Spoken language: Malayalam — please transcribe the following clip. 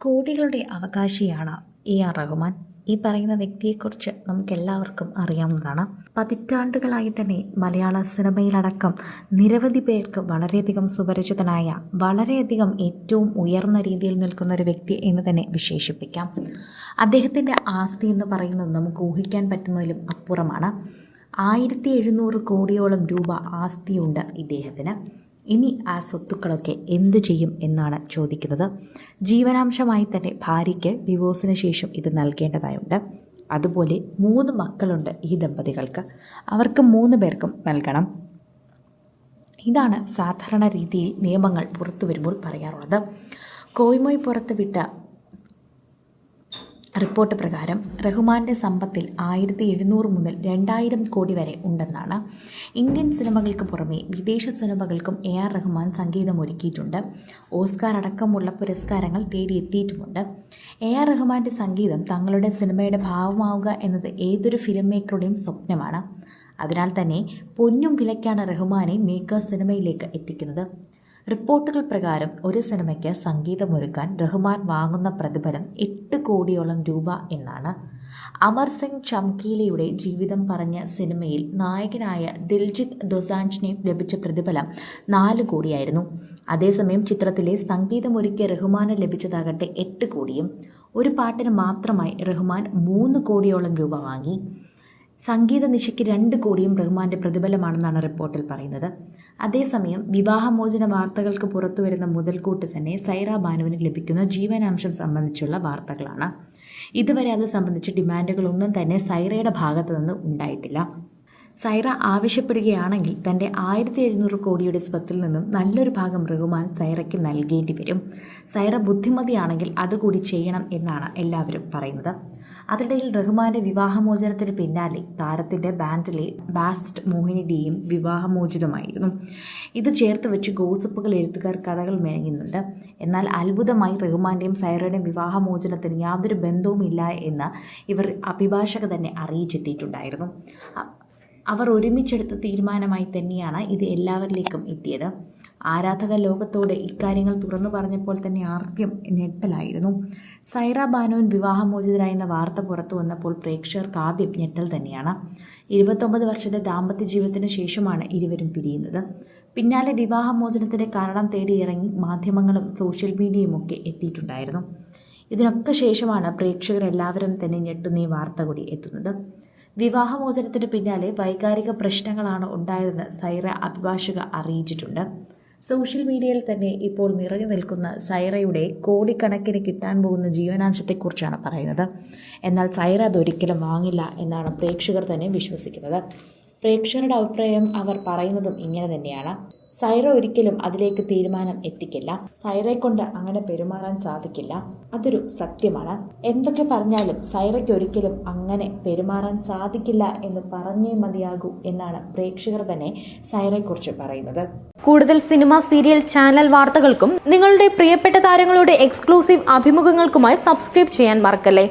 കോടികളുടെ അവകാശിയാണ് എ ആർ റഹ്മാൻ. ഈ പറയുന്ന വ്യക്തിയെക്കുറിച്ച് നമുക്കെല്ലാവർക്കും അറിയാവുന്നതാണ്. പതിറ്റാണ്ടുകളായി തന്നെ മലയാള സിനിമയിലടക്കം നിരവധി പേർക്ക് വളരെയധികം സുപരിചിതനായ വളരെയധികം ഏറ്റവും ഉയർന്ന രീതിയിൽ നിൽക്കുന്ന ഒരു വ്യക്തി എന്ന് തന്നെ വിശേഷിപ്പിക്കാം. അദ്ദേഹത്തിന്റെ ആസ്തി എന്ന് പറയുന്നത് നമുക്ക് ഊഹിക്കാൻ പറ്റുന്നതിലും അപ്പുറമാണ്. ആയിരത്തി എഴുന്നൂറ് കോടിയോളം രൂപ ആസ്തിയുണ്ട് ഇദ്ദേഹത്തിന്. ഇനി ആ സ്വത്തുക്കളൊക്കെ എന്ത് ചെയ്യും എന്നാണ് ചോദിക്കുന്നത്. ജീവനാംശമായി തന്നെ ഭാര്യയ്ക്ക് ഡിവോഴ്സിന് ശേഷം ഇത് നൽകേണ്ടതായുണ്ട്. അതുപോലെ മൂന്ന് മക്കളുണ്ട് ഈ ദമ്പതികൾക്ക്. അവർക്ക് മൂന്ന് പേർക്കും നൽകണം. ഇതാണ് സാധാരണ രീതിയിൽ നിയമങ്ങൾ പുറത്തു വരുമ്പോൾ പറയാറുള്ളത്. കോയ്മോയ് പുറത്തുവിട്ട റിപ്പോർട്ട് പ്രകാരം റഹ്മാന്റെ സമ്പത്തിൽ ആയിരത്തി എഴുന്നൂറ് മുതൽ രണ്ടായിരം കോടി വരെ ഉണ്ടെന്നാണ്. ഇന്ത്യൻ സിനിമകൾക്ക് പുറമെ വിദേശ സിനിമകൾക്കും എ ആർ റഹ്മാൻ സംഗീതമൊരുക്കിയിട്ടുണ്ട്. ഓസ്കാർ അടക്കമുള്ള പുരസ്കാരങ്ങൾ തേടിയെത്തിയിട്ടുമുണ്ട്. എ ആർ റഹ്മാന്റെ സംഗീതം തങ്ങളുടെ സിനിമയുടെ ഭാവമാവുക എന്നത് ഏതൊരു ഫിലിം മേക്കറുടെയും സ്വപ്നമാണ്. അതിനാൽ തന്നെ പൊന്നും വിലയ്ക്കാണ് റഹ്മാനെ മേക്കേഴ്സ് സിനിമയിലേക്ക് എത്തിക്കുന്നത്. റിപ്പോർട്ടുകൾ പ്രകാരം ഒരു സിനിമയ്ക്ക് സംഗീതമൊരുക്കാൻ റഹ്മാൻ വാങ്ങുന്ന പ്രതിഫലം എട്ട് കോടിയോളം രൂപ എന്നാണ്. അമർ സിംഗ് ചംകീലയുടെ ജീവിതം പറഞ്ഞ സിനിമയിൽ നായകനായ ദിൽജിത്ത് ദൊസാഞ്ചിനെ ലഭിച്ച പ്രതിഫലം നാല് കോടിയായിരുന്നു. അതേസമയം ചിത്രത്തിലെ സംഗീതമൊരുക്കിയ റഹ്മാന് ലഭിച്ചതാകട്ടെ എട്ട് കോടിയും. ഒരു പാട്ടിന് മാത്രമായി റഹ്മാൻ മൂന്ന് കോടിയോളം രൂപ വാങ്ങി. സംഗീത നിശയ്ക്ക് രണ്ട് കോടിയും റഹ്മാന്റെ പ്രതിഫലമാണെന്നാണ് റിപ്പോർട്ടിൽ പറയുന്നത്. അതേസമയം വിവാഹമോചന വാർത്തകൾക്ക് പുറത്തു വരുന്ന മുതൽക്കൂട്ട് തന്നെ സൈറ ബാനുവിന് ലഭിക്കുന്ന ജീവനാംശം സംബന്ധിച്ചുള്ള വാർത്തകളാണ്. ഇതുവരെ അത് സംബന്ധിച്ച് ഡിമാൻഡുകളൊന്നും തന്നെ സൈറയുടെ ഭാഗത്തു നിന്ന് ഉണ്ടായിട്ടില്ല. സൈറ ആവശ്യപ്പെടുകയാണെങ്കിൽ തന്റെ ആയിരത്തി എഴുന്നൂറ് കോടിയുടെ സ്വത്തിൽ നിന്നും നല്ലൊരു ഭാഗം റഹ്മാൻ സൈറയ്ക്ക് നൽകേണ്ടി വരും. സൈറ ബുദ്ധിമതിയാണെങ്കിൽ അതുകൂടി ചെയ്യണം എന്നാണ് എല്ലാവരും പറയുന്നത്. അതിനിടയിൽ റഹ്മാന്റെ വിവാഹമോചനത്തിന് പിന്നാലെ താരത്തിന്റെ ബാൻഡിലെ ബാസ്റ്റ് മോഹിനി ഡിയും വിവാഹമോചിതമായിരുന്നു. ഇത് ചേർത്ത് വെച്ച് ഗോസിപ്പുകൾ എഴുത്തുകാർ കഥകൾ മെനയുന്നുണ്ട്. എന്നാൽ അത്ഭുതമായി റഹ്മാന്റെയും സൈറയുടെയും വിവാഹമോചനത്തിന് യാതൊരു ബന്ധവുമില്ല എന്ന് ഇവർ അഭിഭാഷക തന്നെ അറിയിച്ചെത്തിയിട്ടുണ്ടായിരുന്നു. അവർ ഒരുമിച്ചെടുത്ത തീരുമാനമായി തന്നെയാണ് ഇത് എല്ലാവരിലേക്കും എത്തിയത്. ആരാധക ലോകത്തോട് ഇക്കാര്യങ്ങൾ തുറന്നു പറഞ്ഞപ്പോൾ തന്നെ ആർദ്യം ഞെട്ടലായിരുന്നു. സൈറ ബാനുവിൻ വിവാഹമോചിതരായെന്ന വാർത്ത പുറത്തു വന്നപ്പോൾ പ്രേക്ഷകർക്ക് ആദ്യം ഞെട്ടൽ തന്നെയാണ്. ഇരുപത്തൊമ്പത് വർഷത്തെ ദാമ്പത്യ ജീവിതത്തിന് ശേഷമാണ് ഇരുവരും പിരിയുന്നത്. പിന്നാലെ വിവാഹമോചനത്തിന്റെ കാരണം തേടി ഇറങ്ങി മാധ്യമങ്ങളും സോഷ്യൽ മീഡിയയും ഒക്കെ എത്തിയിട്ടുണ്ടായിരുന്നു. ഇതിനൊക്കെ ശേഷമാണ് പ്രേക്ഷകരെല്ലാവരും തന്നെ ഞെട്ടുന്ന ഈ വാർത്ത കൂടി എത്തുന്നത്. വിവാഹമോചനത്തിന് പിന്നാലെ വൈകാരിക പ്രശ്നങ്ങളാണ് ഉണ്ടായതെന്ന് സൈറ അഭിഭാഷക അറിയിച്ചിട്ടുണ്ട്. സോഷ്യൽ മീഡിയയിൽ തന്നെ ഇപ്പോൾ നിറഞ്ഞു നിൽക്കുന്ന സൈറയുടെ കോടിക്കണക്കിന് കിട്ടാൻ പോകുന്ന ജീവനാംശത്തെക്കുറിച്ചാണ് പറയുന്നത്. എന്നാൽ സൈറ അതൊരിക്കലും വാങ്ങില്ല എന്നാണ് പ്രേക്ഷകർ തന്നെ വിശ്വസിക്കുന്നത്. പ്രേക്ഷകരുടെ അഭിപ്രായം അവർ പറയുന്നതും ഇങ്ങനെ തന്നെയാണ്. സൈറ ഒരിക്കലും അതിലേക്ക് തീരുമാനം എത്തിക്കില്ല. സൈറയെ കൊണ്ട് അങ്ങനെ പെരുമാറാൻ സാധിക്കില്ല. അതൊരു സത്യമാണ്. എന്തൊക്കെ പറഞ്ഞാലും സൈറയ്ക്ക് ഒരിക്കലും അങ്ങനെ പെരുമാറാൻ സാധിക്കില്ല എന്ന് പറഞ്ഞേ മതിയാകൂ എന്നാണ് പ്രേക്ഷകർ തന്നെ സൈറയെക്കുറിച്ച് പറയുന്നത്. കൂടുതൽ സിനിമ സീരിയൽ ചാനൽ വാർത്തകൾക്കും നിങ്ങളുടെ പ്രിയപ്പെട്ട താരങ്ങളുടെ എക്സ്ക്ലൂസീവ് അഭിമുഖങ്ങൾക്കുമായി സബ്സ്ക്രൈബ് ചെയ്യാൻ മറക്കല്ലേ?